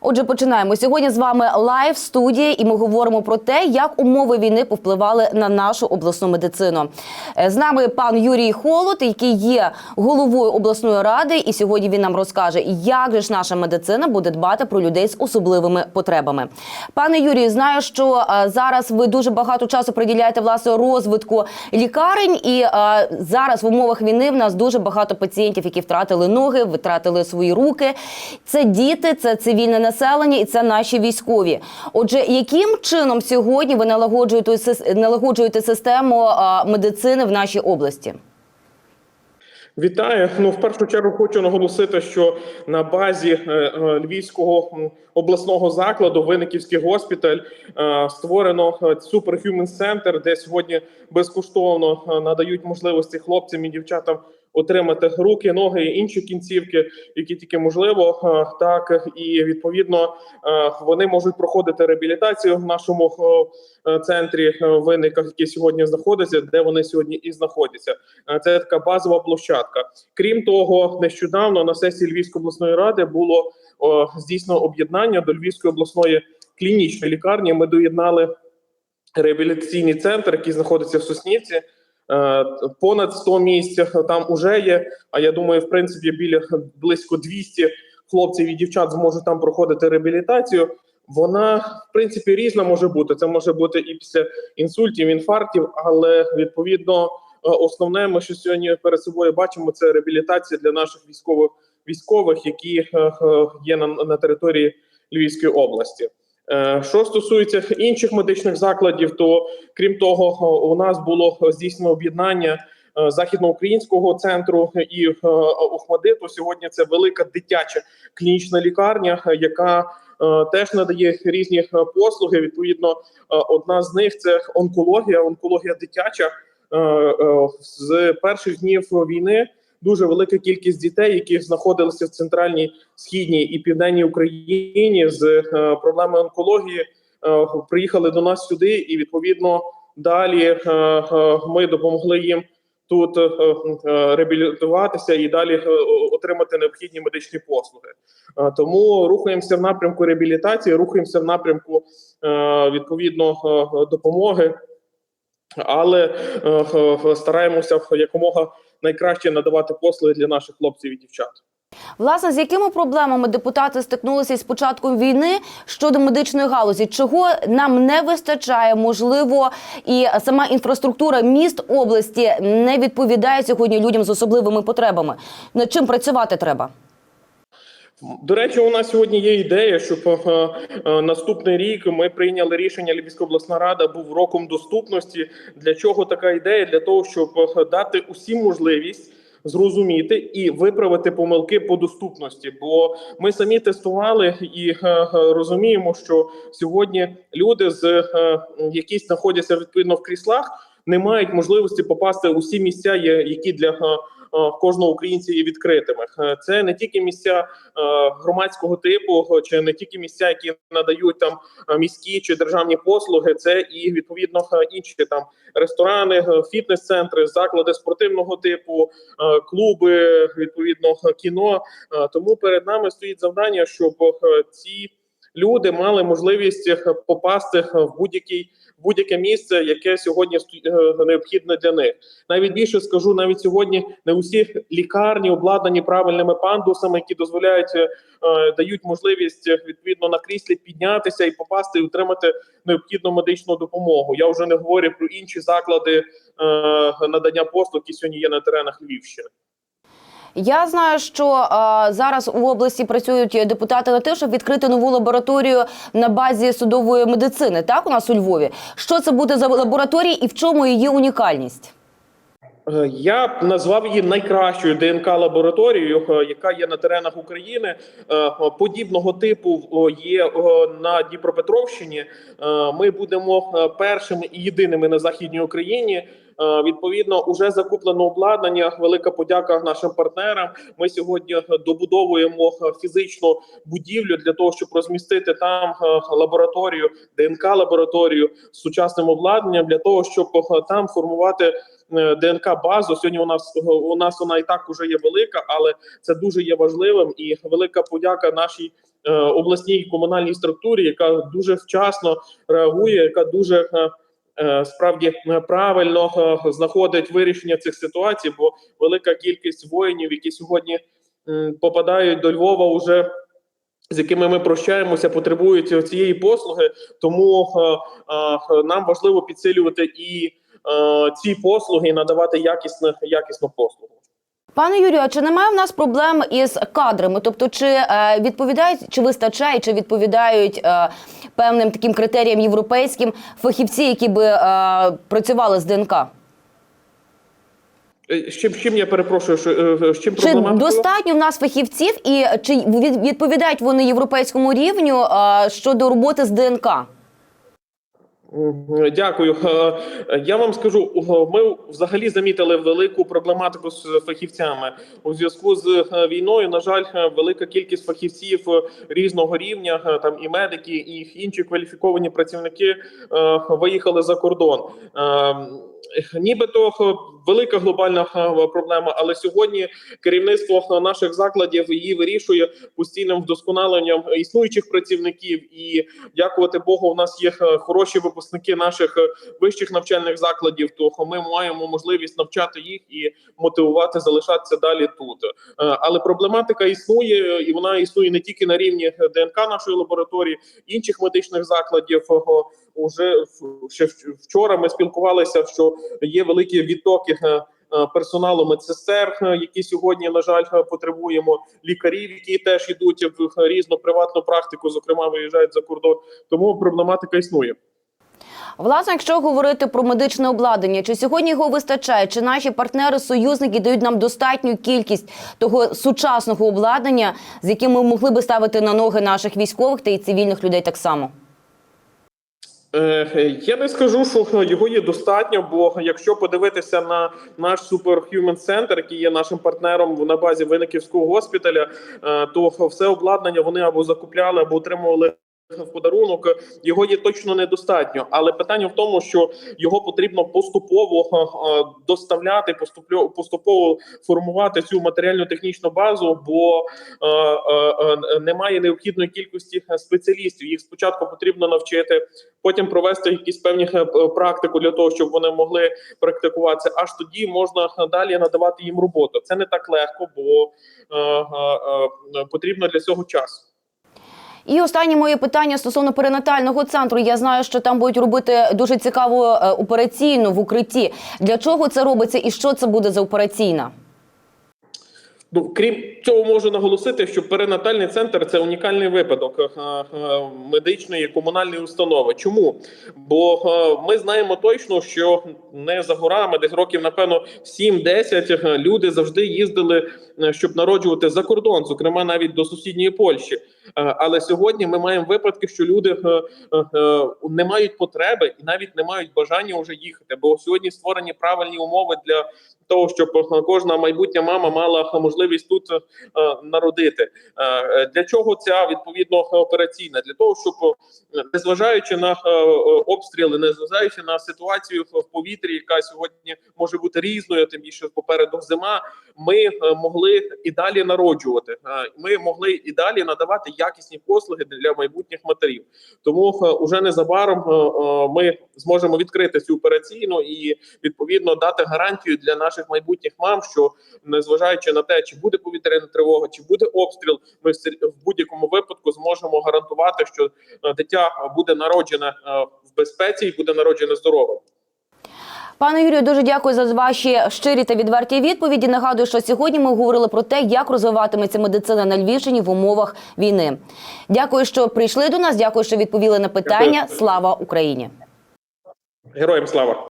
Отже, починаємо сьогодні з вами лайв студія, і ми говоримо про те, як умови війни повпливали на нашу обласну медицину. Е, З нами пан Юрій Холод, який є головою обласної ради, і сьогодні він нам розкаже, як же ж наша медицина буде дбати про людей з особливими потребами. Пане Юрію, знаю, що е, зараз ви дуже багато часу приділяєте власне розвитку лікарень, і е, зараз в умовах війни в нас дуже багато пацієнтів, які втратили ноги, втратили свої руки. Це діти, це цивільне населення і це наші військові. Отже, яким чином сьогодні ви налагоджуєте налагоджуєте систему медицини в нашій області? Вітаю. Ну, в першу чергу хочу наголосити, що на базі е, е, Львівського обласного закладу Винниківський госпіталь е, створено Superhuman Center, де сьогодні безкоштовно надають можливості хлопцям і дівчатам отримати руки, ноги і інші кінцівки, які тільки можливо. Е, Так і відповідно е, вони можуть проходити реабілітацію в нашому е, центрі в Винниках, який сьогодні знаходиться, де вони сьогодні і знаходяться. Це така базова площадка. Крім того, нещодавно на сесії Львівської обласної ради було здійснено об'єднання до Львівської обласної клінічної лікарні. Ми доєднали реабілітаційний центр, який знаходиться в Соснівці. Е, Понад 100 місць там уже є. А я думаю, в принципі, біля близько 200 хлопців і дівчат зможуть там проходити реабілітацію. Вона в принципі різна може бути. Це може бути і після інсультів, інфарктів, але відповідно е, основне, ми що сьогодні перед собою бачимо, це реабілітація для наших військових військових, які е, є на, на території Львівської області. Е, Що стосується інших медичних закладів, то крім того, у нас було здійснено об'єднання е, західноукраїнського центру і е, Охмадиту. Сьогодні це велика дитяча клінічна лікарня, яка теж надає різні послуги. Відповідно, одна з них це онкологія, онкологія дитяча. З перших днів війни дуже велика кількість дітей, які знаходилися в центральній, східній і південній Україні з е, проблемами онкології, е, приїхали до нас сюди, і відповідно далі е, е, ми допомогли їм тут е, е, реабілітуватися і далі е, отримати необхідні медичні послуги. Е, Тому рухаємося в напрямку реабілітації, рухаємося в напрямку е, відповідно е, допомоги, але е, стараємося якомога найкраще надавати послуги для наших хлопців і дівчат. Власне, з якими проблемами депутати стикнулися з початком війни щодо медичної галузі? Чого нам не вистачає? Можливо, і сама інфраструктура міст області не відповідає сьогодні людям з особливими потребами. Над чим працювати треба? До речі, у нас сьогодні є ідея, щоб е, е, наступний рік ми прийняли рішення. Львівська обласна рада був роком доступності. Для чого така ідея? Для того, щоб е, дати усім можливість. Зрозуміти і виправити помилки по доступності, бо ми самі тестували і розуміємо, що сьогодні люди з е, які знаходяться відповідно в кріслах, не мають можливості попасти у всі місця, які для е, е, кожного українця є відкритими. Е, Це не тільки місця е, громадського типу, чи не тільки місця, які надають там міські чи державні послуги, це і відповідно інші там ресторани, фітнес-центри, заклади спортивного типу, клуби, відповідно кіно. Тому перед нами стоїть завдання, щоб ці люди мали можливість е, попасти е, в будь-який будь-яке місце, яке сьогодні е, необхідне для них. Навіть більше скажу, навіть сьогодні не усі лікарні обладнані правильними пандусами, які дозволяють дають можливість відповідно на кріслі піднятися і попасти і отримати необхідну медичну допомогу. Я вже не говорю про інші заклади надання послуг, які сьогодні є на теренах Львівщини. Я знаю, що е, зараз у області працюють депутати на те, щоб відкрити нову лабораторію на базі судової медицини. Так, у нас у Львові. Що це буде за лабораторія і в чому її унікальність? Е, Я б назвав її найкращою ДНК лабораторією, е, яка є на теренах України. Подібного типу є на Дніпропетровщині. Ми будемо першими і єдиними на західній Україні. Е, Відповідно, уже закуплено обладнання. Велика подяка нашим партнерам. Ми сьогодні добудовуємо фізичну будівлю для того, щоб розмістити там е, лабораторію, ДНК лабораторію з сучасним обладнанням для того, щоб е, там формувати. ДНК базу сьогодні у нас у нас вона і так уже є велика, але це дуже є важливим. І велика подяка нашій е, обласній комунальній структурі, яка дуже вчасно реагує, яка дуже е, е, справді е, правильно е, знаходить вирішення цих ситуацій, бо велика кількість воїнів, які сьогодні попадають до Львова, уже з якими ми прощаємося, потребують цієї послуги. Тому е, е, нам важливо підсилювати і е, ці послуги і надавати якісну, якісну послугу. Пане Юрію, а чи немає в нас проблем із кадрами? Тобто, чи е, відповідають, чи вистачає, чи відповідають е, певним таким критеріям європейським фахівці, які би е, працювали з ДНК? Е, З чим, з чим я перепрошую, що, е, з чим Чи проблема? достатньо в нас фахівців, і чи відповідають вони європейському рівню е, щодо роботи з ДНК? Дякую. Е, Я вам скажу, ми взагалі замітили велику проблематику з фахівцями у зв'язку з е, війною. На жаль, е, велика кількість фахівців е, різного рівня, е, там і медики, і інші кваліфіковані працівники е, виїхали за кордон. Нібито велика глобальна проблема, але сьогодні керівництво наших закладів її вирішує постійним вдосконаленням існуючих працівників і дякувати Богу, у нас є хороші випускники наших вищих навчальних закладів. То ми маємо можливість навчати їх і мотивувати залишатися далі тут. Е, Але проблематика існує, і вона існує не тільки на рівні ДНК нашої лабораторії, інших медичних закладів. Уже ще вчора ми спілкувалися, що є великі відтоки. е, е, Персоналу медсестер, е, які сьогодні, на жаль, потребуємо лікарів, які теж йдуть в різну приватну практику, зокрема виїжджають за кордон. Тому проблематика існує. Власне, якщо говорити про медичне обладнання, чи сьогодні його вистачає, чи наші партнери-союзники дають нам достатню кількість того сучасного обладнання, з яким ми могли би ставити на ноги наших військових та і цивільних людей так само? Е, Я не скажу, що його є достатньо, бо якщо подивитися на наш Superhuman Center, який є нашим партнером на базі Винниківського госпіталя, е, то все обладнання вони або закупляли, або отримували. В подарунок його є точно недостатньо, але питання в тому, що його потрібно поступово е, е, доставляти, поступово формувати цю матеріально-технічну базу, бо е, немає необхідної кількості спеціалістів. Їх спочатку потрібно навчити, потім провести якісь певні практику для того, щоб вони могли практикуватися. Аж тоді можна далі надавати їм роботу. Це не так легко, бо потрібно для цього час. І останнє моє питання стосовно перинатального центру. Я знаю, що там будуть робити дуже цікаву е, операційну в укритті. Для чого це робиться і що це буде за операційна? Ну, крім цього, можу наголосити, що перинатальний центр це унікальний випадок е, е, медичної комунальної установи. Чому? Бо е, ми знаємо точно, що не за горами, десь років, напевно, 7-10 е, люди завжди їздили, щоб народжувати за кордон, зокрема навіть до сусідньої Польщі. Але сьогодні ми маємо випадки, що люди не мають потреби і навіть не мають бажання вже їхати. Бо сьогодні створені правильні умови для того, щоб е, кожна майбутня мама мала можливість тут е, народити. Е, е, Для чого ця відповідно операційна? Для того, щоб незважаючи на обстріли, незважаючи на ситуацію в повітрі, яка сьогодні може бути різною, тим більше попереду зима, ми могли і далі народжувати. Ми могли і далі надавати якісні послуги для майбутніх матерів. Тому е, уже незабаром ми зможемо відкрити цю операційну і відповідно дати гарантію для наших майбутніх мам, що незважаючи на те, чи буде повітряна тривога, чи буде обстріл, ми в будь-якому випадку зможемо гарантувати, що е, дитя буде народжене е, в безпеці і буде народжене здоровим. Пане Юрію, дуже дякую за ваші щирі та відверті відповіді. Нагадую, що сьогодні ми говорили про те, як розвиватиметься медицина на Львівщині в умовах війни. Дякую, що прийшли до нас. Дякую, що відповіли на питання. Слава Україні! Героям слава!